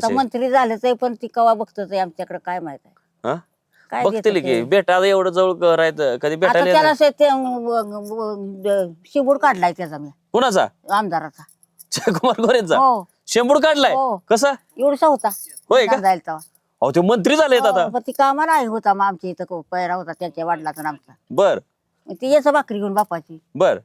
जवळचे मंत्री झालं ते पण ती कवा बघतच आहे आमच्याकडे काय माहीत आहे. हा? काय बघतील देतं की ते? भेटायला एवढं जवळ आहे तर कधी आता भेटायला त्याला येणार? से ते अं, व- व- शिबूड काढलाय त्याचा मी. कुणाचा? आमदाराचा. जयकुमार गोरेंचा? हो. शेंबूड काढलाय? हो. कसा? एवढसा होता. होय का? जाईल तेव्हा. अहो ते मंत्री झालेत आता. हो, पण ती कामाला आहे होता मग आमच्या इथं पैरा होता त्यांच्या वडिलाचा आणि आमचा. बर. मग ती याचं भाकरी घेऊन बापाची. बर.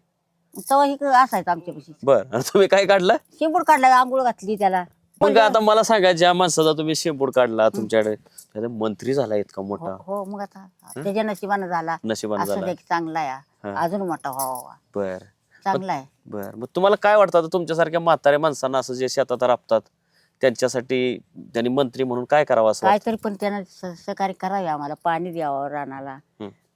तेव्हा ही असायचं आमच्यापाशी. बर. आणि तुम्ही काय काढलं? शिंबूड काढलाय आंघोळ घातली त्याला. मग आता मला सांगा ज्या माणसाचा तुम्ही शेंबूड काढला तुमच्याकडे त्याचा मंत्री झाला इतका हो मोठा. हो, मग आता त्याच्या नशिबानं झाला. नशिबान असं झाला. चांगला आहे. हा. अजून मोठा व्हावा. बर. चांगला आहे. बर. मग तुम्हाला काय वाटतं? आता तुमच्यासारख्या म्हाताऱ्या माणसांना असं जे शेतात राबतात त्यांच्यासाठी त्यांनी मंत्री म्हणून काय करावं असं? काहीतरी पण त्यानं स- सहकार्य करावे आम्हाला. पाणी द्यावं रानाला.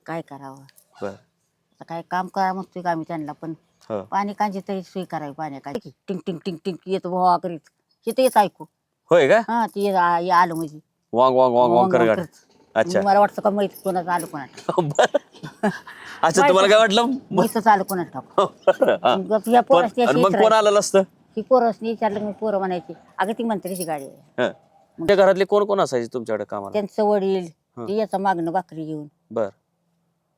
काय करावं? बर. आता काय काम करा म्हणतोय का आम्ही त्यांना पण हो. पाणी कांची तरी सोय करावी पाण्या काय टिंग टिंग टिंग टिंग येत भोवा करीत. तिथं येत ऐकू होय का? हा ती येत- आ- ये आलं म्हणजे. वांग वांग वांग वांग वांग वांग कर. करत. अच्छा. मला वाटतं का माहीत कोणाचं आलं बर. अच्छा तुम्हाला काय वाटलं? माहितच आलं ठाऊक. हा. मग या पण- पोरासनी आणि अशी मग इतरायची. कोण आलं असतं? ही पोरसनी विचारलं की मग पोरं म्हणायची अगं ती मंत्रीची गाडी आहे? हं. तुमच्या घरातले कोण कोण असायचे तुमच्याकडे कामाला? त्यांचं वडील हं. ते याचं मागणं भाकरी घेऊन. बर.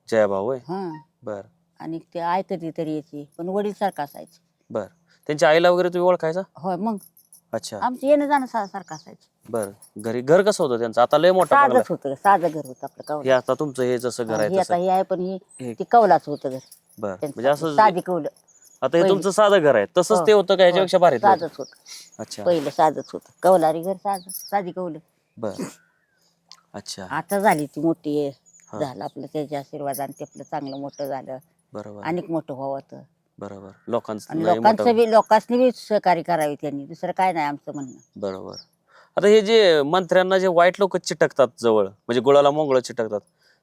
जयाभाऊ होय? हा. बर. आणि ते आय कधीतरी यायची पण वडील सारखं असायचं. बर. त्यांच्या आईला वगैरे तुम्ही ओळखायचा? होय मग. अच्छा. आमचं येणं जाणं सा- सारखं असायचं. बर. घरी घर कसं होतं त्यांचं? आता लय मोठा साधंच होतं साधं घर होतं आपलं हे आता तुमचं हे जसं घर आहे हे आता तसं हे आहे पण ही हे- ती कौलाच होतं घर. बर. म्हणजे त्यांचं. असं साधी कौल. आता हे तुमचं साधं घर आहे. तसंच ते होतं का ह्याच्यापेक्षा भारी ते होतं? साधच होत. अच्छा. पहिलं साधच होतं. कौलारी घर साध साधी कौल. बर. अच्छा. आता झाली ती मोठी. आहे. हा. झालं आपलं त्याच्या आशीर्वादाने ते आपलं चांगलं मोठं झालं. बरोबर. अनेक मोठं व्हावं तर बरोबर. लोकांचं आणि लय मोठं- लोकांचं बी लोकांनी बी सहकार्य करावे त्यांनी. दुसरं काय नाही आमचं म्हणणं. बरोबर. आता हे जे मंत्र्यांना जे वाईट लोक चिटकतात जवळ म्हणजे गुळाला मोगळ चिटकतात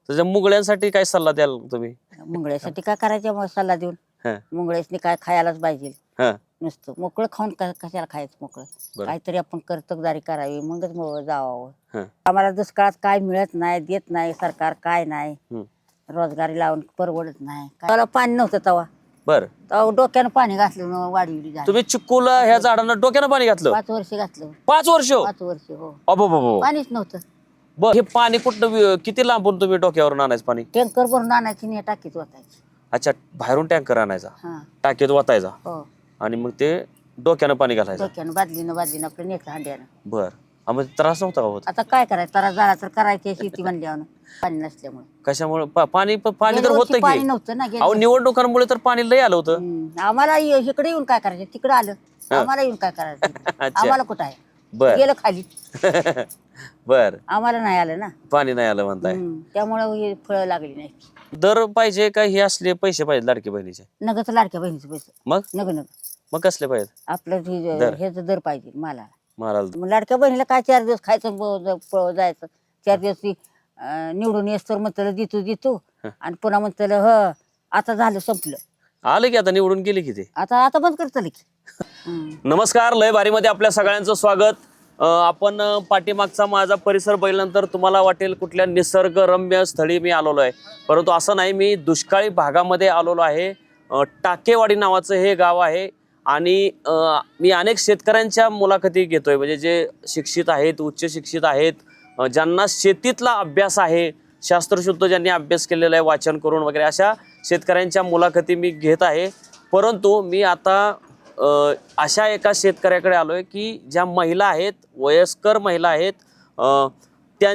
तर त्या मुगळ्यांसाठी काय सल्ला द्याल तुम्ही? मुंगळ्यासाठी काय करायचं मग सल्ला देऊन? हं, मुंगळ्यासनी काय खायलाच पाहिजे. हं, नुसतं मोकळं खाऊन का- कशाला खायचं मोकळं? बरं. काहीतरी आपण कर्तबदारी करावी मगच मग जावावं. हं, आम्हाला दुष्काळात काय मिळत नाही देत नाही सरकार काय नाही. हं. रोजगारी लावून परवडत नाही. त्याला पाणी नव्हतं तेव्हा बर. डोक्यानं पाणी घातलं न वाढविली झाली. तुम्ही चिक्कूला ह्या झाडांना डोक्यानं पाणी घातलं? पाच वर्ष घातलं. पाच वर्ष? पाच वर्ष हो. अबो पाणीच नव्हतं. बर हे पाणी कुठं वि- किती लांबून तुम्ही डोक्यावरून आणायचं पाणी? टँकर भरून आणायची आणि टाकीत वाटायची अच्छा बाहेरून टँकर आणायचा? हा. टाकीत वाचायचा हो. आणि मग ते डोक्यानं पाणी घालायचं? डोक्यानं बादलीनं बादलीनं आपलं नेतं हांड्यानं. बर. हा, त्रास नव्हता का होत? आता काय करायचं? तर झाला तर करायची शेती म्हणल्यावर. पाणी नसल्यामुळे. कशामुळे? पा- पाणी प- पाणी तर गेल्या वर्षी होतं पाणी की नव्हतं ना गेल्या अहो निवडणुकांमुळे तर पाणी लय आलं होतं. हम्म. आम्हाला इ- इकडे येऊन काय करायचं? तिकडे आलं. आम्हाला येऊन काय करायचं? अच्छा. आम्हाला कुठं आहे? बर. गेलं खाली. बर. आम्हाला नाही आलं ना. पाणी नाही आलं म्हणताय. हम्म. त्यामुळं हे फळं लागली नाही. दर पाहिजे का हे असले पैसे पाहिजे लाडकी बहिणीचे? नगच लाडक्या बहिणीचं पैसे. मग? नग नग. मग कसले पाहिजे आपलं दर. हेच दर पाहिजे मला. महाराज मग लाडक्या बहिणीला काय चार दिवस खायचं ब- जायचं? चार दिवस ती अं, निवडून येस तर म्हणतं देतो देतो. आणि पुन्हा म्हणतं ह आता झालं संपलं. आले की आता निवडून गेले की ते? आता आता बंद करतलं की. हम्म. नमस्कार लय बारीमध्ये आपल्या सगळ्यांचं स्वागत. अं, आपण अं, पाठीमागचा माझा परिसर बघितल्यानंतर तुम्हाला वाटेल कुठल्या निसर्गरम्य स्थळी मी आलेलो आहे. परंतु असं नाही मी दुष्काळी भागामध्ये आलेलो आहे. अं, टाकेवाडी नावाचं हे गाव आहे. आणि मी अनेक शेतकऱ्यांच्या मुलाखती घेतोय. म्हणजे जे शिक्षित आहेत उच्च शिक्षित आहेत ज्यांना शेतीतला अभ्यास आहे शास्त्रशुद्ध ज्यांनी अभ्यास केलेला आहे वाचन करून वगैरे अशा शेतकऱ्यांच्या मुलाखती मी घेत आहे. परंतु मी आता अशा एका शेतकऱ्याकडे आलो आहे की ज्या महिला आहेत वयस्कर महिला आहेत त्यां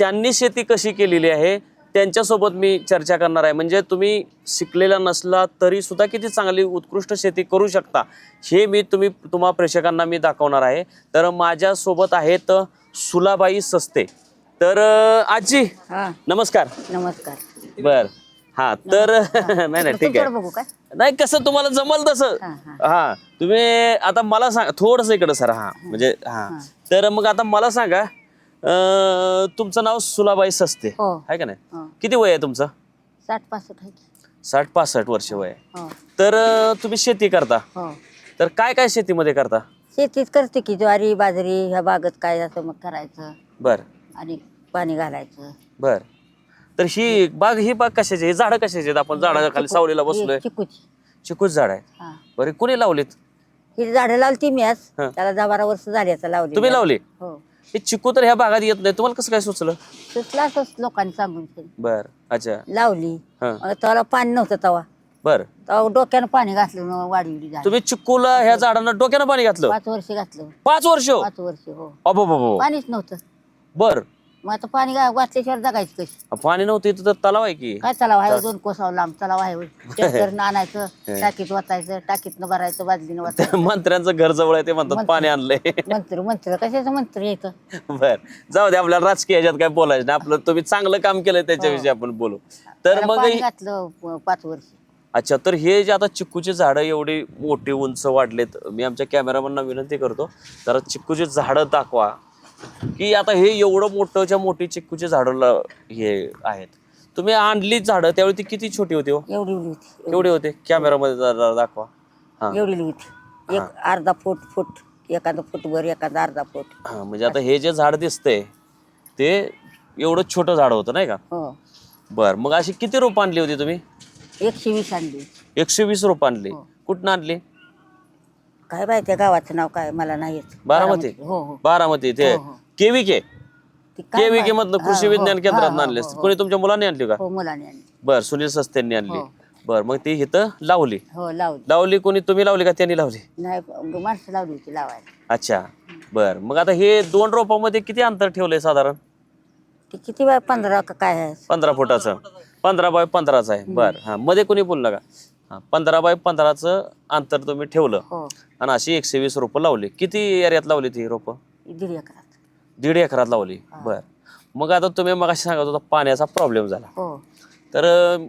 त्यांनी शेती कशी केलेली आहे त्यांच्यासोबत मी चर्चा करणार आहे. म्हणजे तुम्ही शिकलेला नसला तरी सुद्धा किती चांगली उत्कृष्ट शेती करू शकता हे मी तुम्ही तुम्हा प्रेक्षकांना मी दाखवणार आहे. तर माझ्यासोबत आहेत सुलाबाई सस्ते. तर आजी नमस्कार. नमस्कार. बर. हा तर नाही नाही ठीक आहे. नाही कसं तुम्हाला जमल तसं. हा तुम्ही आता मला सांग थोडस इकडं सर हा म्हणजे हा. तर मग आता मला सांगा अं, तुमचं नाव सुलाबाई सस्ते. हो. आहे का नाही? हो. किती वय आहे तुमचं? साठ पासष्ट आहे. की. साठ पासष्ट वर्ष वय आहे. हो. तर अं, तुम्ही शेती करता? हो. तर काय काय शेतीमध्ये करता? शेतीच करते की ज्वारी बाजरी ह्या बागत काय असं मग करायचं. बर. आणि पाणी घालायचं. बर. तर ही बाग ही बाग कशाची ही झाडं कशाची आहेत? आपण झाडाच्या खाली सावलीला बसलोय. चिकूची. चिकूच झाड आहे. हा. बरे कोणी लावलीत? ही झाडं लावली मी आज. हं. त्याला दहा बारा वर्ष झाली आता लावली. तुम्ही लावली? हो. हे चिकू तर ह्या भागात येत नाही. तुम्हाला कसं काय सुचलं? सुचला असंच लोकांनी सांगून केलं. बर अच्छा. लावली. हा. तेव्हा पाणी नव्हतं तेव्हा बर. तेव्हा डोक्यानं पाणी घातलं न वाढवली झाड तुम्ही चिक्कूला ह्या झाडांना डोक्यानं पाणी घातलं? पाच वर्ष घातलं. पाच वर्ष? पाच वर्ष हो. अबो पाणीच नव्हतं. बर. मग आता पाणी गा- घातल्याशिवाय जगायचं कशी? पाणी नव्हतं इथं तर तलाव आहे की. काय तलाव आहे? दोन कोसाव लांब तलाव आहे ट्रॅक्टर आणायचं टाकीत वाचायचं टाकीतनं भरायचं बादलीनं वाचायचं मंत्र्यांचं घर जवळ आहे ते म्हणतात पाणी आणलंय. मंत्र मंत्र कशाचं मंत्र येतं बर. जाऊ दे आपल्याला राजकीय ह्याच्यात काय बोलायचं नाही. आपलं तुम्ही चांगलं काम केलंय त्याच्याविषयी आपण बोलू. तर त्याला मग पाणी ही- घातलं प- पाच वर्ष. अच्छा तर हे जे आता चिक्कूची झाडं एवढी मोठी उंच वाढलेत मी आमच्या कॅमेरामॅनना विनंती करतो जरा चिक्कूची झाडं दाखवा. की आता हे एवढं मोठंच्या मोठी चिक्कूची झाडं ला- हे आहेत. तुम्ही आणली झाडं त्यावेळी ती किती छोटी होती हो? एवढी एवढी होती. केवढे होते? कॅमेरामध्ये जरा दाखवा. हा. एवढी होती. एक अर्धा फूट फूट एखादं फूटभर एखादा अर्धा फूट. हा म्हणजे आता हे जे झाड दिसतंय ते एवढं छोटं झाड होतं नाही का? हो. बर मग अशी किती रोपं आणली होती तुम्ही? एकशे वीस आणली. एकशे वीस रोपं आणली. हो. कुठनं आणली? काय बाय त्या गावाचं नाव काय? मला नाही येत. बारामती? हो हो. बारामती ते हो, हो. केवी के ती काय केवी के मधनं कृषी हा, विज्ञान हो, केंद्रात हा, आणले हो, हो, कोणी तुमच्या मुलांनी आणली का? हो मुलाने आणली. बर सुनील सस्त्यांनी आणली. हो. बर मग ती इथं लावली. हो लावली. लावली कोणी? तुम्ही लावली का त्यांनी लावली? नाही माणसं लावली होती लावायला. अच्छा. बर मग आता हे दोन रोपामध्ये किती अंतर ठेवलंय साधारण? ती किती बाय? पंधरा का काय आहे? पंधरा फुटाचं. पंधरा बाय पंधराचं आहे. बर हा. मध्ये कोणी बोललं का? हा पंधरा बाय पंधराचं अंतर तुम्ही ठेवलं. हो. आणि अशी एकशे वीस रोपं लावली. किती एरियात लावली ती रोपं? दीड एकरात. दीड एकरात लावली. बर. मग आता तुम्ही मग सांगत होता पाण्याचा प्रॉब्लेम झाला. हो. तर अं,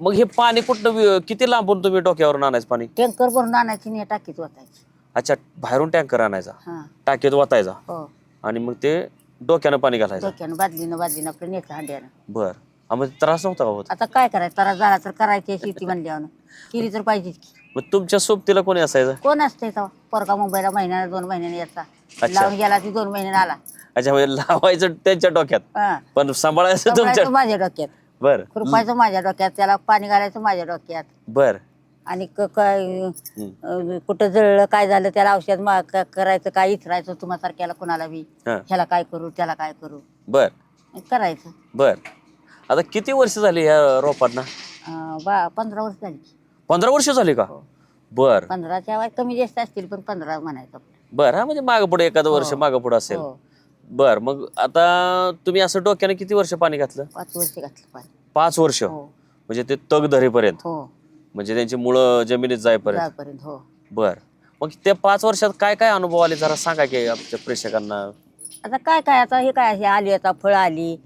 मग हे पाणी कुठनं वि- किती लांबून तुम्ही डोक्यावरून आणायचं पाणी? टँकर भरून आणायची आणि या टाकीत वाचायची अच्छा बाहेरून टँकर आणायचा? हा. टाकीत वाचायचा हो. आणि मग ते डोक्यानं पाणी घालायचं? डोक्यानं बादलीनं बादलीनं आपलं नेतं हांड्यानं. बर. हा, मग त्रास नव्हता का होत? आता काय करायचं? तर झाला तर करायची शेती म्हणल्यावर. केली तर पाहिजेच की. मग तुमच्या सोबतीला कोणी असायचं? कोण असते पोरगा मुंबईला महिन्याला दोन महिन्याने याचा अच्छा. लावून गेला ती दोन महिन्याने आला. अच्छा म्हणजे लावायचं त्यांच्या डोक्यात. हा. पण सांभाळायचं तुमच्या कपडायचं माझ्या डोक्यात. बर. खुरपायचं माझ्या डोक्यात त्याला पाणी घालायचं माझ्या डोक्यात. बर. आणि क- काय अं, कुठं जळलं काय झालं त्याला औषध मा- क- करायचं काय इथरायचं तुम्हा सारख्याला कोणाला बी? हा. ह्याला काय करू त्याला काय करू? बर. करायचं. बर. आता किती वर्ष झाली ह्या रोपांना? अं, बा पंधरा वर्ष झाली. पंधरा वर्ष झाली का? बर. पंधराच्या वय कमी जास्त असतील पण पंधरा म्हणायचं. बर हा म्हणजे मागं पुढे एखादं वर्ष मागं पुढे असेल. हो. बर मग आता तुम्ही असं डोक्याने किती वर्ष पाणी घातलं? पाच वर्ष घातलं पाणी. पाच वर्ष. हो. म्हणजे ते तग धरेपर्यंत. हो. म्हणजे त्यांची मुळं जमिनीत जाईपर्यंत. जायपर्यंत हो. बर. मग त्या पाच वर्षात काय काय अनुभव आले? जरा सांगा की आमच्या प्रेक्षकांना. आता काय काय आता हे काय हे आली आता फळ आली.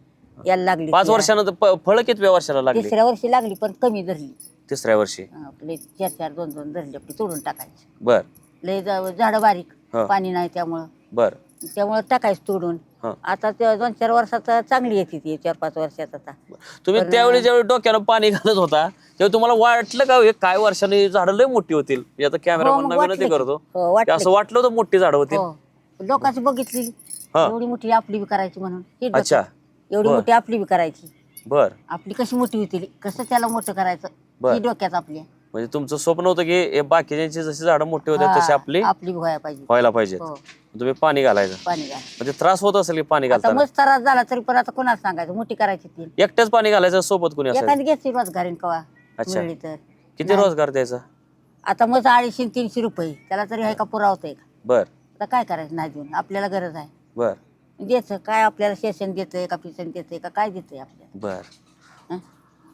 यायला लागली पाच. वर्षानंतर प- फळं कितव्या वर्षाला लागली? तिसऱ्या वर्षी लागली पण कमी धरली. तिसऱ्या वर्षी? आपले चार चार दोन दोन धरली आपली तोडून टाकायची. बर. लय जा- झाडं बारीक हा. पाणी नाही त्यामुळं. बर. त्यामुळं टाकायचं तोडून. हा. आता ते दोन चार वर्षात चांगली येते ती चार पाच वर्षात आता. तुम्ही त्यावेळी ज्यावेळी डोक्याला पाणी घालत होता तेव्हा तुम्हाला वाटलं का हे काय वर्षाने झाडं लय मोठी होतील? मी आता हो, कॅमेरामॅन मग विनंती की. करतो. हो, की असं वाटलं होतं मोठी झाडं होतील. हो. लोकांची बघितली हा. एवढी मोठी आपली बी करायची म्हणून. हे डोक्यात. एवढी बर. मोठी आपली बी करायची. बर. आपली कशी मोठी होतील कसं त्याला मोठं करायचं? बर. ही डोक्यात आपल्या म्हणजे तुमचं स्वप्न होतं की हे बाकीच्यांची जशी झाडं मोठी होत्या तशी हा, आपली आपली बी व्हायला पाहिजे. व्हायला पाहिजेत हो. तुम्ही पाणी घालायचं. पाणी घाल म्हणजे त्रास होत असेल की पाणी आता घालताना? मस्त त्रास झाला तरी पण आता कोणाला सांगायचं? मोठी करायची ती. एकट्याच पाणी घालायचं सोबत कोणी असेल एखादी घेतली रोजगारीन कवा? अच्छा. मिळली तर. किती रोजगार द्यायचा? आता मग अडीचशे तीनशे रुपये. त्याला तरी आहे का पुरावतंय का? बर. आता काय करायचं? नाही देऊन. आपल्याला गरज आहे. बर. द्यायचं काय आपल्याला सेशन देतंय का पिशन देतंय का काय देतंय आपल्याला? बर. हं?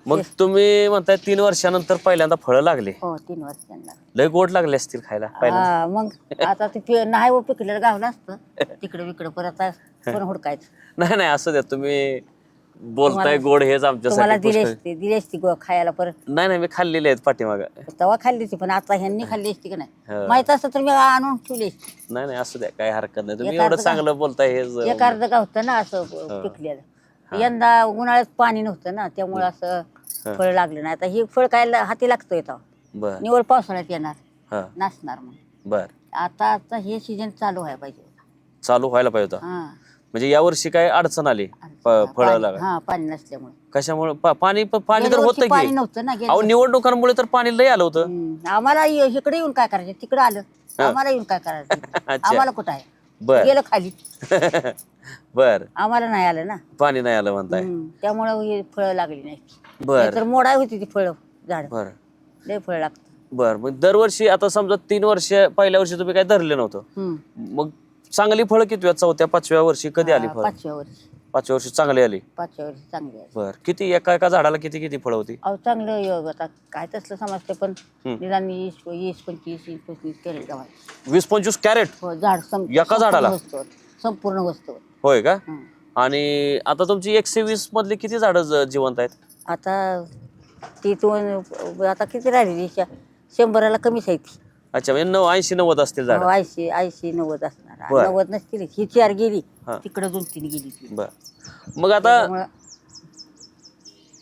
मग तुम्ही म्हणताय तीन वर्षानंतर पहिल्यांदा फळं लागले. हो तीन वर्षांना. लय गोड लागले असतील खायला पहिल्यांदा हा मग आता ते पे- नाही व पिकलेलं गावलं असतं. तिकडे विकडे परत कोण हुडकायचं? नाही नाही असं द्या तुम्ही बोलताय गोड हेच तुम्हाला आमच्यासाठी दिली पुष्कळ. असती दिली असती गो खायला परत. नाही नाही मी खाल्लेले आहेत पाठीमाग. तेव्हा खाल्ली ती पण आता ह्यांनी खाल्ली असती की नाही? हो. माहीत असतं तर मी आणून ठेवली असती. नाही नाही असू द्या काय हरकत नाही. तुम्ही एक एवढं अर्ध चांगलं बोलताय हेच एक अर्ध गावतं ना असं पिकलेलं. यंदा उन्हाळ्यात पाणी नव्हतं ना त्यामुळे असं फळ लागलं नाही. आता ही फळ काय हाती लागतोय तेव्हा. बर. निवड पावसाळ्यात येणार हा. नाचणार मग बर. आता आता हे सीजन चालू व्हायला पाहिजे होता. चालू व्हायला पाहिजे होता. हा. म्हणजे यावर्षी काय अडचण आली? फळं लागा हा पाणी नसल्यामुळे. कशामुळे? पा- पाणी प- पाणी तर गेल्या वर्षी होतं पाणी की नव्हतं ना गेल्या अहो निवडणुकांमुळे तर पाणी लय आलं होतं. हम्म. आम्हाला इ- इकडे येऊन काय करायचं? तिकडे आलं. आम्हाला येऊन काय करायचं? अच्छा. आम्हाला कुठं आहे? बर. गेलं खाली. बर. आम्हाला नाही आलं ना. पाणी नाही आलं म्हणताय. हम्म. त्यामुळं हे फळं लागली नाही. बर. तर मोडाय होती ती फळं झाड. बर. लय फळ लागतं. बर. मग दरवर्षी आता समजा तीन वर्ष पहिल्या वर्षी तुम्ही काय धरले नव्हतं. हम्म. मग चांगली फळं किती चौथ्या पाचव्या वर्षी कधी आली फळ? पाचव्या वर्षी. पाचव्या वर्षी चांगली आली? पाचव्या वर्षी चांगली बर. किती एका एका झाडाला किती किती फळं होती? अहो चांगलं योग आता काय तसलं समजते पण हम्म. निदान वीस वीस पंचवीस वीस पंचवीस केले गावात वीस पंचवीस कॅरेट? हो झाड सं- एका झाडाला? संपूर्ण वस्तूवर संपूर्ण वस्तूवर. होय का? हं. आणि आता तुमची एकशे वीस मधली किती झाडं ज- जिवंत आहेत? आता ती दोन आता किती राहिलेली शा- शंभराला कमीच आहे ती. अच्छा म्हणजे नऊ ऐंशी नव्वद असतील झाड. ऐंशी ऐंशी नव्वद असणार. बरं. नव्वद नसतील ही चार गेली. हा. तिकडे दोन तीन गेली ती. बर. मग आता त्यामुळं-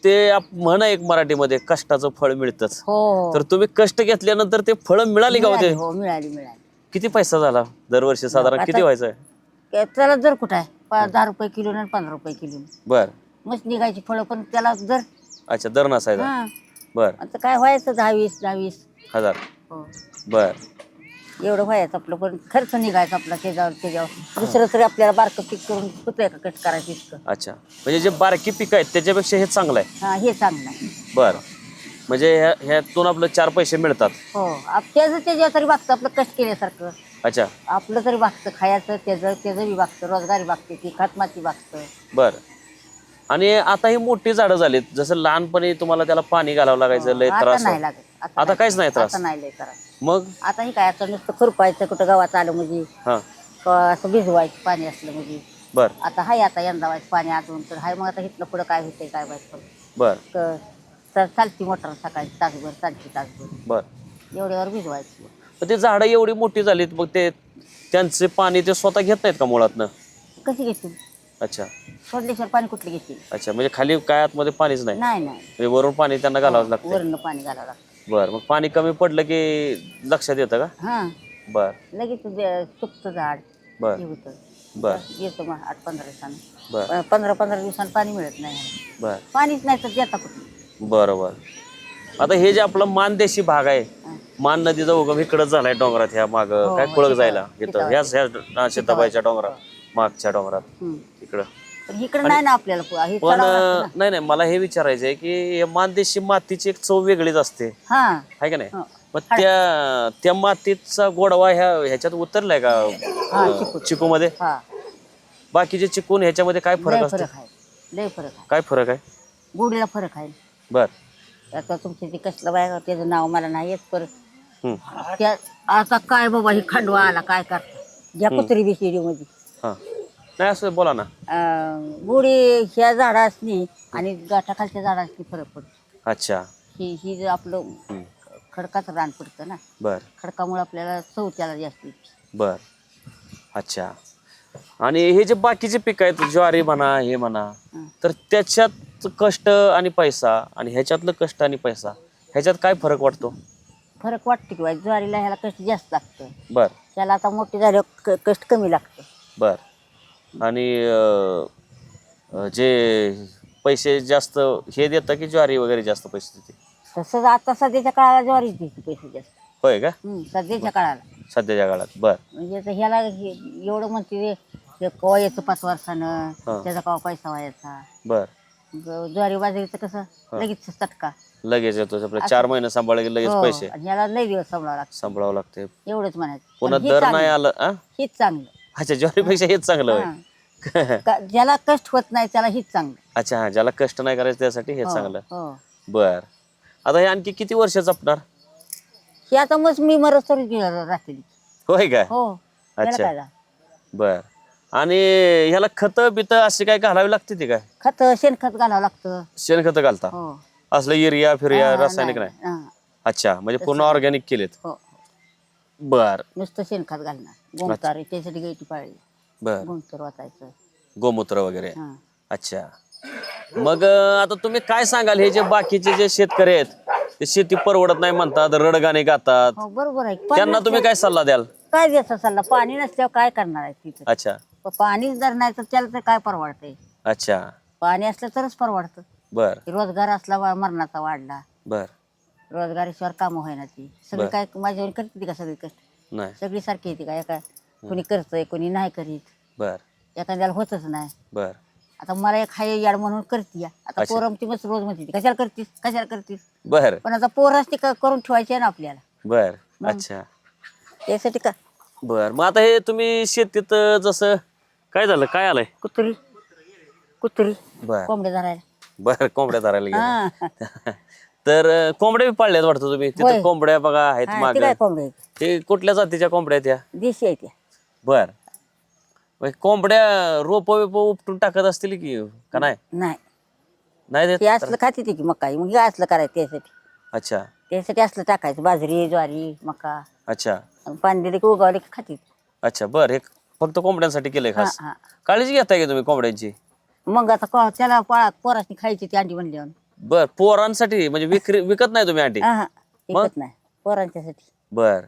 ते आप- म्हण एक मराठीमध्ये कष्टाचं फळ मिळतच. हो हो. तर तुम्ही कष्ट घेतल्यानंतर ते फळ मिळाली का मिळाली, होते हो मिळाली मिळाली. किती पैसा झाला दरवर्षी? साधारण आता- किती व्हायचं त्या- त्याला दर कुठं आहे? पा- दहा रुपये किलो आणि पंधरा रुपये किलो. बर. मस्त निघायची फळं पण त्याला दर अच्छा दर नसायचा. हा. बर. आता काय व्हायचं? दहा वीस दहा वीस. हजार. हो. बर. एवढं व्हायचं आपलं पण खर्च निघायचा आपला त्याच्यावर त्याच्यावर. दुसरं तरी आपल्याला बारकं पीक करून होतंय का कट करायचं इतकं. अच्छा. म्हणजे जे बारकी पीक आहेत त्याच्यापेक्षा हे चांगलं आहे. हा हे चांगलं आहे. बर. म्हणजे ह्या- ह्यातून आपलं चार पैसे मिळतात. हो. आप- त्याचं त्याच्यावर तरी बघतं आपलं कष्ट केल्यासारखं. अच्छा. आपलं तरी बघतं खायचं त्याचं त्याचं बी बघतं रोजगारी बघते ती खतमाती बघतं बर. आणि आता ही मोठी झाडं झालीत. जसं लहानपणी तुम्हाला त्याला पाणी घालावं लागायचं लय आता त्रास नाही लागत. आता काहीच नाही त्रास. आता नाही लय त्रास. मग? आता ही काय आता नुसतं खुरपायचं कुठं गावात आलं म्हणजे? हा. का असं भिजवायचं पाणी असलं म्हणजे? बर. आता हाय आता यंदा व्हायचं पाणी अजून तर हाय मग आता इथलं पुढं काय होतंय काय व्हायचं बर. चा- चालती मोटर सकाळी तासभर चालती तासभर. बर. एवढ्यावर भिजवायची तर ते झाडं एवढी मोठी झालीत मग ते त्यांचे पाणी ते स्वतः घेत नाहीत का मुळातनं? कशी घेतील? अच्छा. सोडल्याशिवाय पाणी कुठलं घेतील? अच्छा म्हणजे खाली काय आतमध्ये पाणीच नाही? नाही नाही. म्हणजे वरून पाणी त्यांना घालावं लागतं वरण पाणी घालावं लागतं बर मग पाणी कमी पडलं की लक्षात येतं का? हां. बर. लगेच सुकतं झाड बर. होतं. बर. येतं मग आठ पंधरा दिवसानं. बर. प- पंधरा पंधरा दिवसानं पाणी मिळत नाही. बर. पाणीच नाही तर देता कुठं? बरोबर. आता हे जे आपलं मानदेशी भाग आहे मान नदीचा उगम इकडंच झालाय डोंगरात ह्या माग. हो, काय हो, कुळक तिथं- जायला? इथं ह्याच ह्या शेताबाईच्या डोंगरात मागच्या डोंगरात. हम्म. इकडं. पण इकडं नाही ना आपल्याला पु- हे पण चढावं लागतं अं, नाही नाही मला हे विचारायचं आहे की मानदेशी मातीची एक चव वेगळीच असते. हां. आहे का नाही? हो. मग त्या त्या मातीचा गोडवा ह्या ह्याच्यात उतरलाय का हा, चिकू. चिकू मध्ये हा. बाकीचे चिकून ह्याच्यामध्ये काय फरक लय असतो? फरक आहे. लय फरक आहे. काय फरक आहे? गोडीला फरक आहे. बर. आता तुमचे ते कसलं बाय त्याचं नाव मला नाही येत पर हम्म. त्या आता काय बाबा ही खंडवा आला काय करता? ज्या कुत्री बी मध्ये हा. नाही असं बोला ना. गोडी ह्या झाडासनी आणि गाठाखालच्या झाडासनी फरक पडतो. अच्छा. ही ही जे आपलं हम्म. खडकाचं रान पडतं ना बर. खडकामुळे आपल्याला त्याला जास्त येते. बर. अच्छा. आणि हे जे बाकीचे पीक आहेत ज्वारी म्हणा हे म्हणा हं. तर त्याच्यात कष्ट आणि पैसा आणि ह्याच्यातलं कष्ट आणि पैसा ह्याच्यात काय फरक वाटतो? फरक वाटते किंवा ज्वारीला ह्याला कष्ट जास्त लागतं. बर. त्याला आता मोठी झाल्यावर क- कष्ट कमी लागतं. बर. आणि जे पैसे जास्त हे देतं की ज्वारी वगैरे जास्त पैसे देते? तसंच आता सध्याच्या काळाला ज्वारीच देते पैसे जास्त. होय का? सध्याच्या काळाला. सध्याच्या काळात बर. म्हणजे आता ह्याला हे- एवढं म्हणते ते- ते कवा येतं पाच वर्षानं हा. त्याचा कवा पैसा व्हायचा. बर. ग- ज्वारी बाजरीचं कसं लगेच चटका लगेच येतो चार महिने सांभाळले की लगेच हो, पैसे. आणि ह्याला लई दिवस सांभाळावं लागतं. सांभाळावं लागते एवढंच म्हणायचं. पुन्हा पण हे दर चांगलं. नाही आलं आ? हेच चांगलं. अच्छा ज्वारीपेक्षा हेच चांगलं होय. हां. का- ज्याला कष्ट होत नाही त्याला हेच चांगलं. अच्छा हा ज्याला कष्ट नाही करायचं त्यासाठी हे हो, चांगलं. हो. बर. आता हे आणखी किती वर्ष जपणार? हे आता मग मी मरत तरी राहते. होय काय हो. त्याला अच्छा. काय झालं? बर. आणि ह्याला खत बित असे काय घालावी लागते ते काय खत शेणखत घालावं लागतं. शेणखत घालता? हो. असलं युरिया फिरिया हा, रासायनिक नाही हा, अच्छा म्हणजे पूर्ण ऑर्गॅनिक केलेत. हो. बर. नुसतं शेणखत घालणार. गोमतार आहे, त्यासाठी गायची पाळली. बर. गोमतर वाचायचं. गोमूत्र वगैरे. हा. अच्छा. मग अं, आता तुम्ही काय सांगाल? हे जे बाकीचे जे शेतकरी आहेत ते शेती परवडत नाही म्हणतात रडगाणे गातात. हो बरोबर आहे. पाणी त्यांना तुम्ही काय सल्ला द्याल? काय द्यायचा सल्ला? पाणी नसल्यावर काय करणार आहे तिथं? अच्छा. प- पाणीच जर नाही तर त्याला तर काय परवडतंय? अच्छा. पाणी असलं तरच परवडतं. बर. रोजगार असला वा- मरणाचा वाढला. बर. रोजगारीशिवाय कामं होईना ती. सगळी. काय माझ्यावर करते का सगळी कष्ट? नाही. सगळी सारखी येते का? एका कोणी करतंय कोणी नाही करीत. बर. एखाद्याला होतच नाही. बर. आता मला एक हाय याड म्हणून करते आता अच्छा. मस्त रोज म्हणते ती, कशाला करतीस? कशाला करतीस? बर. पण आता पोरच ती क- करून ठेवायची ना आपल्याला. बर. अच्छा. त्यासाठी का? बर. मग आता हे तुम्ही शेतीत अं, जसं काय झालं? काय आलंय? कुत्री. कुत्री. बर. कोंबड्या धरायला. बर. कोंबड्या धरायला. हा. तर अं, कोंबड्या बी पाळल्यात वाटतं तुम्ही? होय. तिथं कोंबड्या बघा आहेत हा, माग. ती कुठल्या जातीच्या कोंबड्या आहेत देशी आहे त्या बर. मग कोंबड्या रोप बिप उपटून टाकत असतील की का नाही? नाही. नाही ते असलं खाते ती की मका. मग हे असलं करायचं त्यासाठी. अच्छा. त्यासाठी असलं टाकायचं. बाजरी ज्वारी मका. अच्छा. आणि पाणी दिले की उगावले की खाते. अच्छा बर. हे फक्त कोंबड्यांसाठी केलंय हा खास. हा काळजी घेताय का तुम्ही कोंबड्यांची? मग आता को- त्याला पळा पोरासनी खायची ती अंडी म्हणल्यावर. बर पोरांसाठी म्हणजे विक्री विकत नाही तुम्ही अंडी? विकत नाही पोरांच्यासाठी. बर.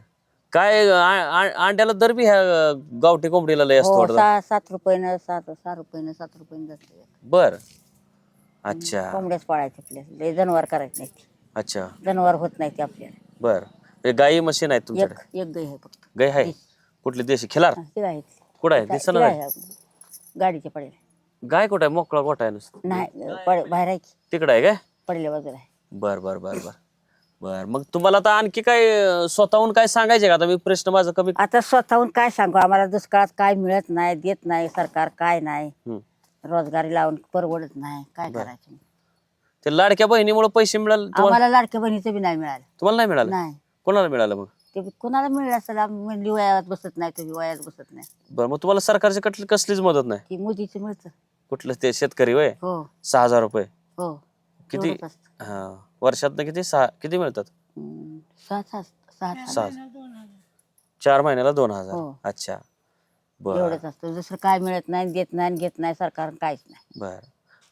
काय आ- आ- अंड्याला दर बी ह्या गावठी कोंबडीला लय असतो हो वाटतं. सहा सात रुपयानं सात सहा रुपयानं सात रुपयानं जाते बर. अच्छा. कोंबड्याच पाळायचे आपल्याला लय जनावर करायचे. अच्छा. जनावर होत नाही ते आपल्याला. बर. हे गाई मशीन आहेत एक तुमच्याकडे? एक गाय आहे फक्त. गाय आहे? कुठली देशी? खिलार? हा, ती आहे. कुठं आहे? गाय नाही. गाडीच्या पडेल गाय कुठं आहे? मोकळा गोठा आहे नुसतं. नाही पड- बाहेर आहे की. तिकडं आहे काय? बाजूला आहे. बर बर बर बर. बर मग तुम्हाला आता आणखी काय अं, स्वतःहून काय सांगायचे का? आता मी प्रश्न माझा कमी आता स्वतःहून काय सांगू? आम्हाला दुष्काळात काय मिळत नाही देत नाही सरकार काय नाही. हम्म. रोजगारी लावून परवडत नाही काय करायचं? ते लाडक्या बहिणीमुळे पैसे मिळाले तुम्हाला आम्हाला लाडक्या बहिणीचं बी नाही मिळालं. तुम्हाला नाही मिळालं? नाही. कोणाला मिळालं मग? ते बी कोणाला मिळलं असेल? आम्ही म्हणली वयात बसत नाही तुम्ही वयात बसत नाही. बरं मग तुम्हाला सरकारची कटली कसलीच मदत नाही? ती मोदीचं मिळतं. कुठलं ते शेतकरी वय? हो. सहा हजार रुपये. हो. किती? असतं. हा. वर्षात किती? सहा किती मिळतात? हम्म, सहा सहा सहा सहा. चार महिन्याला दोन हजार. हो. अच्छा. बर. एवढंच असतं. दुसरं काय मिळत नाही देत नाही आणि घेत नाही सरकार काहीच नाही. बर.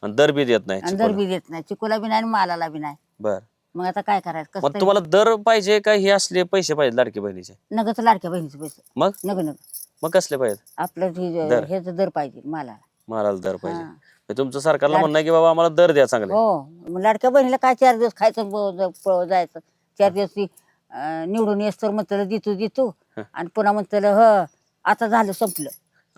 आणि दर बी देत नाही आणि दर बी देत नाही. चिकूला बी नाही आणि मालाला बी नाही. बर. मग आता काय करायचं? मग तुम्हाला दर पाहिजे का हे असले पैसे पाहिजे लाडके बहिणीचे? नगच लाडक्या बहिणीचं पैसे. मग? नग नग. मग कसले पाहिजे आपलं दर. ह्याचं दर पाहिजे मालाला. मालाला दर पाहिजे. हा. म्हणजे तुमचं सरकारला म्हणणं आहे की बाबा आम्हाला दर द्या चांगले. हो मग लाडक्या बहिणीला काय चार दिवस खायचं ब- ज- पळत जायचं? चार दिवस ती अं, निवडून येस तर म्हणतं देतो देतो. आणि पुन्हा म्हणतं ह आता झालं संपलं.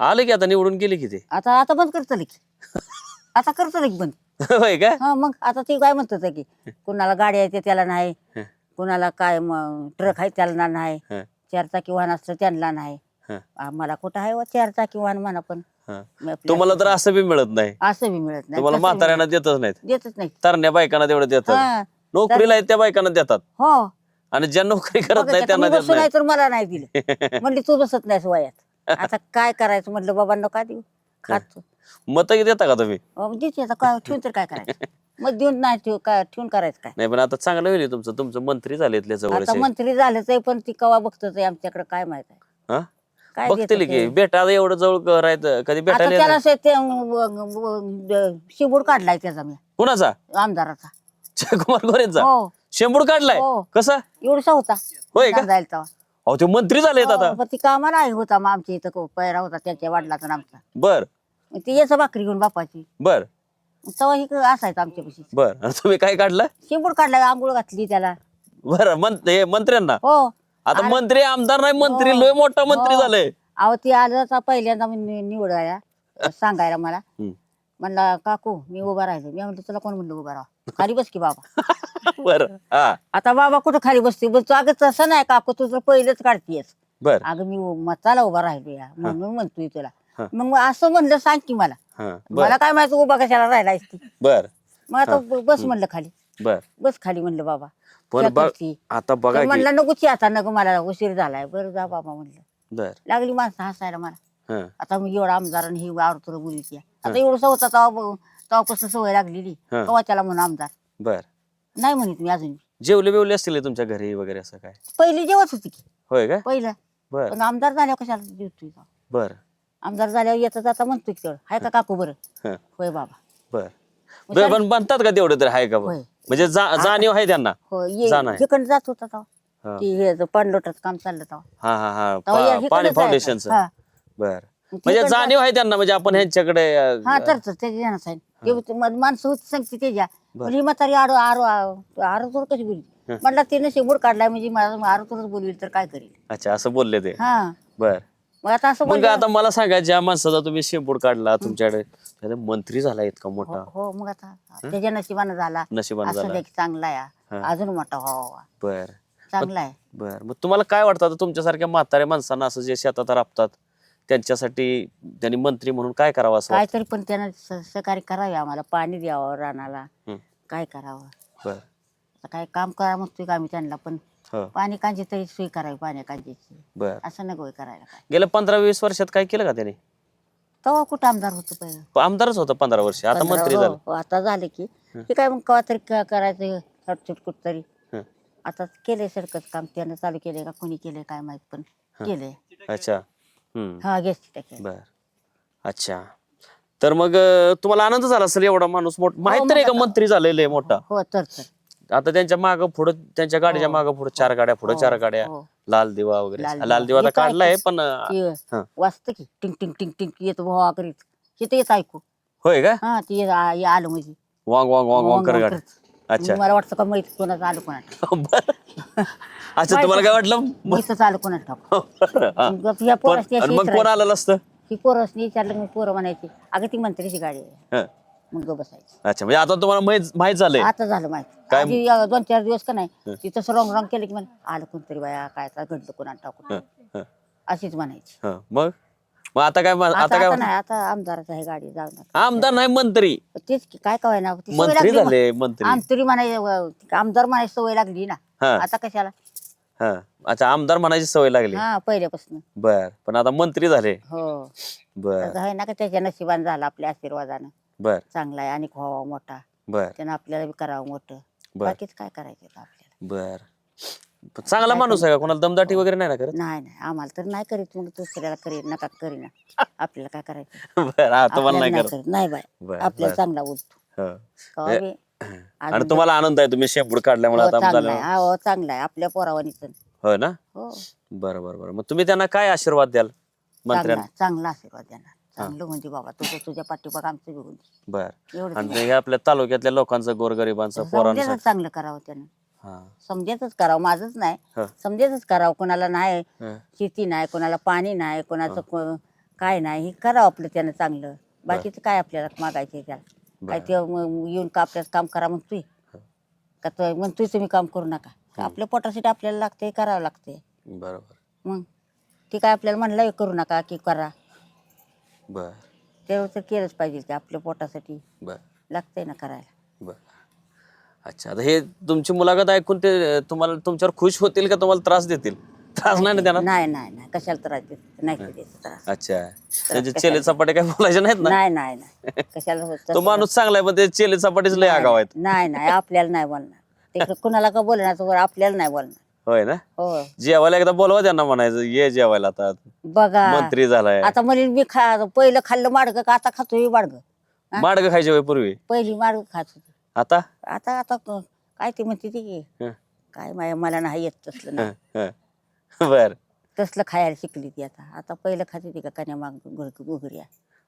आले की आता निवडून गेले की ते? आता आता बंद करतं की. आता करतं की बंद. होय का? हा मग आता ती काय म्हणतात की कुणाला गाडी आहे ते त्याला नाही हं. कुणाला काय ट्रक आहे त्याला नाही हं, चार चाकी वाहन असतं त्यांना नाही. हं, आम्हाला कुठं आहे व चार चाकी वाहन म्हणा पण. हं. आपल्या- तुम्हाला तर असं बी मिळत नाही. असं बी मिळत नाही. तुम्हाला तसं बी म्हाताऱ्यांना देतच नाहीत. मिळत- देतच नाही. तरण्या बायकांना तेवढं देतात. हा. नोकरीला आहेत त्या बायकांना देतात. हो. आणि ज्या नोकरी करत नाही त्यांना देत बसून नाही. तर मला नाही दिलं. म्हणली तू बसत नाहीस वयात. आता काय करायचं? म्हटलं बाबांना का देऊ. खात मत देता का तुम्ही? देते आता. काय ठेवून तर काय करायचं? मग देऊन नाही ठेव काय ठेवून करायचं काय? नाही पण आता चांगलं होईल तुमचं. तुमचं मंत्री झाले इथल्या आता जवळचे मंत्री झालंच आहे पण ती कवा बघतच आहे आमच्याकडे काय माहीत आहे. काय बघतील की ते? बेटा आता एवढं जवळ राहत कधी आता भेटायला त्याला येत नाही. असं ते अं, व- व- शिबूड काढलाय त्याचा मी. कुणाचा? आमदाराचा. जयकुमार गोरेंचा? हो. शेंबूड काढलाय? हो. कसा? एवढसा होता. होय का? जाईल तेव्हा. अहो ते मंत्री झालेत आता. हो, पण ती कामाला आहे होता मग आमच्या इथं को- पैरा होता त्याच्या वडिलाचा आणि आमचा. बर. मग ती याचं भाकरी घेऊन बापाची. बर. मग तेव्हा ही असायचं आमच्यापाशी. बर. आणि तुम्ही काय काढलं? शिंबूड काढलाय आंघोळ घातली त्याला. बर मंत मंत्र्यांना? हो. आता मंत्री आमदार नाही मंत्री हो. लय मोठा मंत्री हो. झालंय. अहो ती आलं पहिल्यांदा मी निवडाया सांगायला मला. म्हणला काकू मी उभा राहिलो मी म्हणलं तुला कोण म्हणलं उभा राहा खाली बस की बाबा. बर आता बाबा कुठं खाली बसते बस अगं तसं नाही काकू तुझं पहिलंच काढतीयस. बर. अगं मी मताला उभा राहिलो या. म्हणून म्हणतोय तुला. मग असं म्हणलं सांग की मला. मला काय माहिती उभा कशाला राहिलायस ती. बर. मग आता बस म्हणलं खाली. बर. बस खाली म्हणलं बाबा. पण बघ. आता बघा तर की म्हणलं नकोची आता नको मला उशीर झालाय. बरं जा बाबा म्हणलं. बर. लागली माणसं हसायला मला. हा. आता मी एवढा आमदार आणि ही तुला बोलती आता एवढंसं होता तेव्हा तेव्हापासून सवय लागलेली. हा. तेव्हा त्याला म्हणून आमदार? बर. नाही म्हणत मी अजून. जेवले बिवले असतील तुमच्या घरी वगैरे असं काय? पहिली जेवत होती की. होय का? पहिलं. बर. पण आमदार झाल्यावर कशाला तो? बर. आमदार झाल्यावर येता जाता म्हणतोय की तेवढं. हाय का काकू बरं? हा. होय बाबा. बर. बर, पण बनतात का तेवढं तरी आहे का? होय. म्हणजे जा- जाणीव आहे त्यांना. हो ये जाण आहे. जिकडे जात होता तेव्हा. हा. ती हे पाणलोटाचं काम चाललं तेव्हा. हा हा हा. तेव्हा या- पा- इकडंच पाणी जायचं. फाउंडेशनचं हा. बर. म्हणजे तिकडं- जाणीव आहे त्यांना म्हणजे आपण ह्यांच्याकडे अं, हा तर तर ते ते मग माणसं होती सांगते त्याच्या म्हणजे म्हातारी आरो आरो आरो तुला कशी बोलली? म्हटलं तिने शेंबूड काढलाय म्हणजे आरो तुलाच बोलवी तर काय करेल अच्छा असं बोलले ते. हा. बर. मग आता असं मग बोललं. आता मला सांगा ज्या माणसाचा तुम्ही शेंबूड काढला तुमच्याकडे त्याला मंत्री झाला इतका मोठा. हो मग आता त्याच्या नशिबानं झाला. नशिबान असं झाला. की चांगला आहे. अजून मोठा व्हावा. बर. चांगला आहे. बर. मग तुम्हाला काय वाटतं? आता तुमच्यासारख्या म्हाताऱ्या माणसांना असं जे शेतात राबतात त्यांच्यासाठी त्यांनी मंत्री म्हणून काय करावं असं काहीतरी पण त्यानं स- सहकार्य करावे आम्हाला. पाणी द्यावं रानाला. हं. काय करावं? बर. आता काय काम करा म्हणतोय का आम्ही त्यांना पण हो. पाणी कांजी तरी सोय करावी पाण्या कांजीची बर. असं नको करायला काय. गेल्या पंधरा वीस वर्षात काय केलं का त्याने? तेव्हा कुठं आमदार होतो पहिलं? आमदारच होतं पंधरा वर्ष. आता पंधरा- मंत्री हो, झालं. हो, आता झाले की. हे. काय मग कवा तरी क- करायचं हटचुट कुठ तरी हं. आता केलंय सरकत काम त्यानं चालू केलंय का कोणी केलंय काय माहीत पण केलंय. अच्छा. हम्म हा गॅस बर. अच्छा. तर मग अं, तुम्हाला आनंद झाला असेल एवढा माणूस मोठा? माहीत मग तरी आहे का मंत्री झालेले आहे मोठा? हो तर तर. आता त्यांच्या माग पुढे त्यांच्या गाडीच्या माग पुढे चार गाड्या पुढे चार गाड्या हो. लाल दिवा वगैरे लाल दिवा हे काय काढलाय? पण अं, ती हं. वाचतं की टिंग टिंग टिंग टिंग येत भावा करीत हे तर येत ऐकू होय का हा ती आ- आलं म्हणजे वांग वांग वांग वांग कर गाडी. अच्छा मला वाटतं का माहीत कोणाचं आलं कोणाला बरं. अच्छा तुम्हाला काय वाटलं माहितच आलं कोणाला बरं, हा. मग या पण- पोरासनी आणि अशी मग इतरायची. कोण आलं नसतं ही पोरसनी विचारलं मी पोरं म्हणायची अगं ती मंत्रीची गाडी आहे हं. मग बसायची. अच्छा म्हणजे आता तुम्हाला माहीत माहीत झालंय. आता झालं माहिती. काय? आधी अं, दोन चार दिवस का नाही तिथं रॉंग रॉंग केलं की म्हणे आलं कोणतरी बाया काय आता घडलं कोणाला टाकून हं, हं, अशीच म्हणायची. हं. मग? मग आता काय आता आता काय आता? नाही आता आमदाराचं आहे गाडी जाऊ नका आमदार नाही मंत्री. तेच की काय काय ना ती सवय मंत्री लागली झाले मंत्री. आमतरी म्हणाय आमदार म्हणायची सवय लागली ना. हा. आता कशाला? हा अच्छा आमदार म्हणायची सवय लागली. हा पहिल्यापासून. बर पण आता मंत्री झाले. हो. बर. आता आहे ना का त्याच्या नशिबान झालं आपल्या आशीर्वादानं. बर. चांगला आहे आणि व्हावा मोठा. बर. त्यानं आपल्याला बी करावं मोठं. बर. बाकीच काय करायचं आपल्याला? बर. पण चांगला माणूस आहे का? कोणाला दमदाटी वगैरे नाही ना करत? नाही नाही. आम्हाला तर नाही करीत मग दुसऱ्याला करीत नका करीना. आपल्याला काय करायचं? बर हा तुम्हाला आपल्याला नाही नाही करत. करीत. नाही बाय बर आपल्याला बर. चांगला बोलतो हं. कवा बी आणि तुम्हाला आनंद आहे तुम्ही शेंबूड काढल्यामुळे हो, आता चांगला आहे झालं. हा, हो चांगला आहे. आपल्या पोरावानीच होय ना? हो. बरं बरं बरं. मग तुम्ही त्यांना काय आशीर्वाद द्याल? मंत्र्यांना? चांगला चांगला आशीर्वाद देणार. चांगलं म्हणजे बाबा तुझं तुझ्या पाठीपाक आमचं बी होऊन बर. एवढं आणि आपल्या तालुक्यातल्या लोकांचं गोरगरिबांचं पोरांचं चांगलं करावं त्यानं. हा. समजेतच करावं माझंच नाही. समजेतच करावं कोणाला नाही हं. शेती नाही कोणाला पाणी नाही कोणाचं को- काय नाही हे करावं आपलं त्यानं चांगलं. बाकीचं काय आपल्याला मागायचं त्याला? काय ते येऊन का आपल्याला काम करा म्हणतोय का तो म्हणतोय तुम्ही काम करू नका. का आपल्या पोटासाठी आपल्याला लागते करावं लागते बरोबर. मग? ते काय आपल्याला म्हणलं करू नका की करा. बर. तेवढं तर केलंच पाहिजे ते आपल्या पोटासाठी. बर. लागतंय ना करायला. बर. अच्छा आता हे तुमची मुलाखत ऐकून ते अं, तुम्हाला तुमच्यावर खुश होतील का तुम्हाला त्रास देतील? त्रास नाही ना त्यांना नाही नाही नाही. कशाला त्रास देत? नाही कधी देत त्रास. अच्छा. त्यांचे चेले चपाटे काय बोलायचे नाहीत ना? नाही नाही नाही. कशाला होत तो तसं? माणूस चांगला आहे पण ते चेले चपाटीच लय आगाव आहेत. नाही नाही. आपल्याला नाही बोलणार. ते कुणाला का बोलणार? आपल्याला नाही बोलणार. होय ना? हो जेवायला एकदा बोलवा त्यांना म्हणायचं ये जेवायला आता. बघा मंत्री झालाय. आता म्हणजे मी खा पहिलं खाल्लं माडगं का आता खातोय माडगं. हा? माडग खायचे होय पूर्वी? पहिली माडगं खात होती. आता? आता आता क- काय ते म्हणते ती हं, काय माय मला नाही येत तसलं नाही हं. बर. तसलं खायला शिकली ती आता. आता पहिलं खाते ती का कन्या माग गोगऱ्या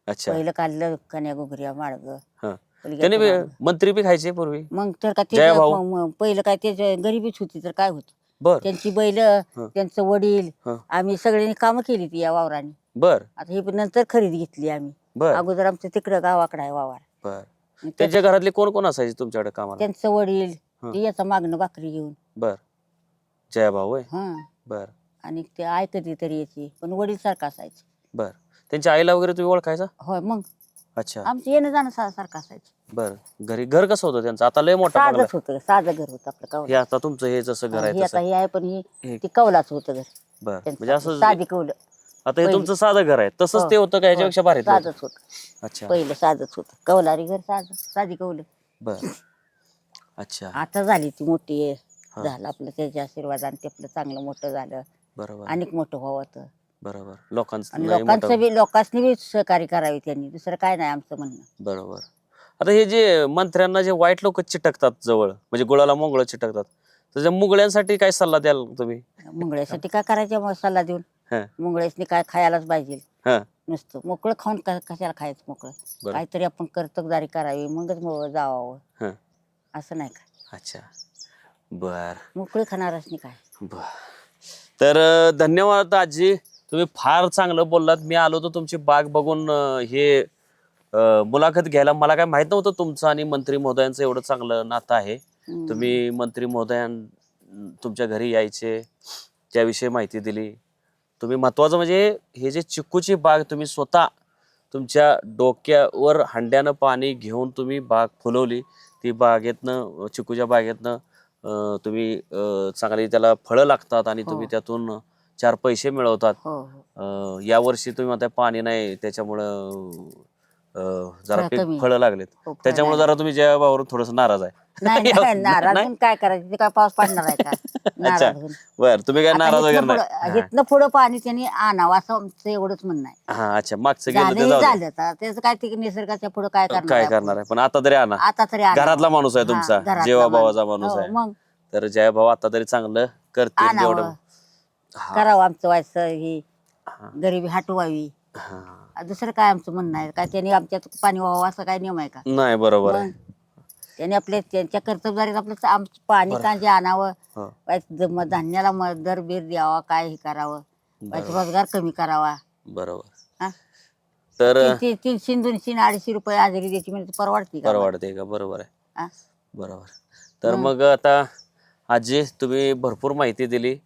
अच्छा. पहिलं काढलं कन्या गोगऱ्या माडगं. हं. त्याने बी-. मंत्री बी खायचे पूर्वी? मग तर का ते जय भाऊ. पहिलं काय ते गरिबीच होती तर काय होत? बर. त्यांची बैल. त्यांचं वडील हं. आम्ही सगळ्यांनी कामं केली ती या वावराने. बर. आता ही पण नंतर खरेदी घेतली आम्ही. बर. अगोदर आमचं तिकडं गावाकडे आहे वावर. बर. त्या- त्यांच्या घरातले कोण कोण असायचे तुमच्याकडे कामाला? त्यांचं वडील हं. ते याचं मागणं भाकरी घेऊन. बर. जयाभाऊ होय? हा. बर. आणि ते आय कधी तरी याची पण वडील सारखं असायचं. बर. त्यांच्या आईला वगैरे तुम्ही ओळखायचा? होय मग. अच्छा. आमचं येणं जाणं सा- सारखं असायचं. बर. घरी घर कसं होतं त्यांचं? आता लय मोठा बंगला साधंच होतं साधं घर होतं आपलं हे कौला आता तुमचं हे जसं घर हे आहे आता तसं. हे आहे पण ही हे- ती कौलाच होतं घर. बर. म्हणजे त्यांचं असं साधी कौलं. आता हे तुमचं साधं घर आहे. तसंच ते होतं का ह्याच्यापेक्षा भारी ते होतं? साधच होतं. अच्छा. पहिलं साधच होतं. कौलारी घर साध साधी कौलं. बर. अच्छा. आता झाली ती मोठी. हा. झालं आपलं त्याच्या आशीर्वादाने ते आपलं चांगलं मोठं झालं. बरोबर. अनेक मोठं व्हावं तर बरोबर. लोकांचं आणि लय लोकांचं बी लोकांनी बी सहकार्य करावे त्यांनी. दुसरं काय नाही आमचं म्हणणं. बरोबर. आता हे जे मंत्र्यांना जे वाईट लोक चिटकतात जवळ म्हणजे गुळाला मोंगळ चिटकतात त्याच्या मुगळ्यांसाठी काय सल्ला द्याल तुम्ही? मुंगळ्यासाठी काय करायचं मग सल्ला देऊन? हं, मुंगळ्यासनी काय खायलाच पाहिजे. हा. नुसतं मोकळं खाऊन क- कशाला खायचं मोकळं? बरं. काहीतरी आपण कर्तबदारी करावी मगच मग जावावं. हा. असं नाही का? अच्छा. बर. मोकळं खाणारच नाही काय? बर. तर अं, धन्यवाद आजी. तुम्ही फार चांगलं बोललात. मी आलो होतो तुमची बाग बघून अं, हे अं, मुलाखत घ्यायला. मला काय माहीत नव्हतं तुमचं आणि मंत्री महोदयांचं एवढं चांगलं नातं आहे. हम्म. तुम्ही मंत्री महोदयां तुमच्या घरी यायचे त्याविषयी माहिती दिली. तुम्ही महत्वाचं म्हणजे हे जे चिक्कूची बाग तुम्ही स्वतः तुमच्या डोक्यावर हांड्यानं पाणी घेऊन तुम्ही बाग फुलवली. ती बागेतनं चिक्कूच्या बागेतनं अं, तुम्ही अं, चांगली त्याला फळं लागतात आणि तुम्ही हो. त्यातून चार पैसे मिळवतात. हो हो. अं, यावर्षी तुम्ही म्हणताय पाणी नाही त्याच्यामुळं अं, जरा फळं पीक कमी. फळं लागलेत. हो, फळं त्याच्यामुळे. जरा तुम्ही जया भावावरून थोडस नाराज आहे. नाही नाही नाही? नाराज होऊन काय करायचं? ते काय पाऊस पडणार आहे का? नाराज होऊन. बर तुम्ही काय आता नाराज वगैरे इथनं नाही? पुढं- इथनं पुढं पाणी त्यांनी आणावं असं आमचं एवढंच म्हणणं आहे. हा अच्छा. मागचं गेलं ते झालं जाऊ दे. झालं. आता त्याचं काय ते निसर्गाच्या पुढे काय करणार काय आहे करणार? आहे? पण आता तरी आणा. आता तरी आणावं. घरातला माणूस आहे हा, तुमचा. घरातला जेवा माणूस. भावाचा माणूस हो, आहे. मग? तर जया भाऊ आता तरी चांगलं करतील आणावं. जेवढं करावं आमचं व्हायचं ही हा, गरिबी हटवावी. हा. दुसरं काय आमचं म्हणणं आहे? काय त्यांनी आमच्यात पाणी व्हावं असं काय नियम आहे का? नाही बरोबर आहे. मग त्यांनी आपल्या त्यांच्या कर्तबदारीत आपलं आमचं पाणी कांजे आणावं. हो, द- धान्याला म- दर बीर द्यावा काय हे करावं. बरोबर. रोजगार कमी करावा. बरोबर. हा? तर तीनशे दोनशे आणि अडीचशे रुपये हजेरी द्यायची म्हणजे परवडती का परवडते का? बरोबर आहे. हा? बरोबर. तर मग. मग आता आजी तुम्ही भरपूर माहिती दिली.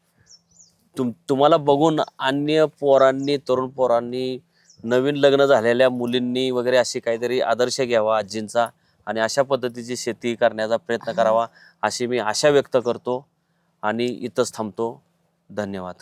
तुम तुम्हाला बघून अन्य पोरांनी तरुण पोरांनी नवीन लग्न झालेल्या मुलींनी वगैरे अशी काहीतरी आदर्श घ्यावा आजींचा आणि अशा पद्धतीची शेती करण्याचा प्रयत्न करावा अशी मी आशा व्यक्त करतो आणि इथंच थांबतो. धन्यवाद.